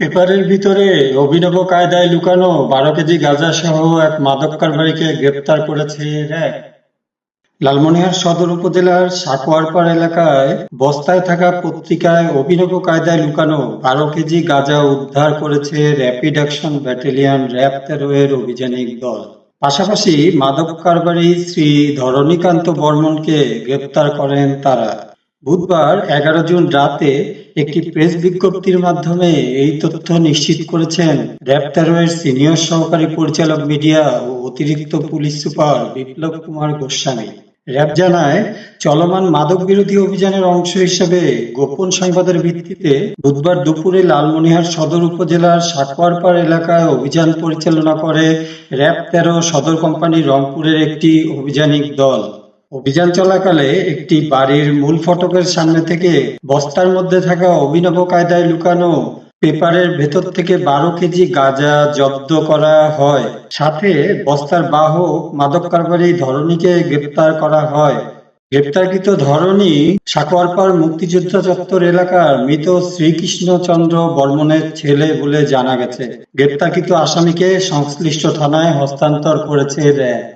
পেপারের ভিতরে অভিনব কায়দায় লুকানো বারো কেজি গাঁজা সহ এক মাদক কারবারিকে গ্রেপ্তার করেছে র্যাব। লালমনিরহাট সদর উপজেলার সাকোয়ারপাড় এলাকায় বস্তায় থাকা পত্রিকায় অভিনব কায়দায় লুকানো বারো কেজি গাঁজা উদ্ধার করেছে র্যাপিড অ্যাকশন ব্যাটালিয়ন র্যাব তেরো এর অভিযানিক দল। পাশাপাশি মাদক কারবারি শ্রী ধরণীকান্ত বর্মনকে গ্রেপ্তার করেন তারা। বুধবার এগারো জুন রাতে একটি প্রেস বিজ্ঞপ্তির মাধ্যমে এই তথ্য নিশ্চিত করেছেন র্যাব তেরো এর সিনিয়র সহকারী পরিচালক মিডিয়া ও অতিরিক্ত police super Biplab Kumar Goswami. RAB জানায়, চলমান মাদক বিরোধী অভিযানের অংশ হিসেবে গোপন সংবাদের ভিত্তিতে বুধবার দুপুরে লালমনিহার সদর উপজেলার সাকোয়ারপাড় এলাকায় অভিযান পরিচালনা করে র্যাব তেরো সদর কোম্পানি রংপুরের একটি অভিযানিক দল। অভিযান চলাকালে একটি বাড়ির মূল ফটকের সামনে থেকে বস্তার মধ্যে থাকা অভিনব কায়দায় লুকানো পেপারের ভেতর থেকে বারো কেজি গাঁজা জব্দ করা হয়। সাথে বস্তার বাহক মাদক কারবারি ধরণীকে গ্রেপ্তার করা হয়। গ্রেপ্তারকৃত ধরণী সাকোয়ারপাড় মুক্তিযোদ্ধা চত্বর এলাকার মৃত শ্রীকৃষ্ণচন্দ্র বর্মনের ছেলে বলে জানা গেছে। গ্রেপ্তারকৃত আসামিকে সংশ্লিষ্ট থানায় হস্তান্তর করেছে র্যাব।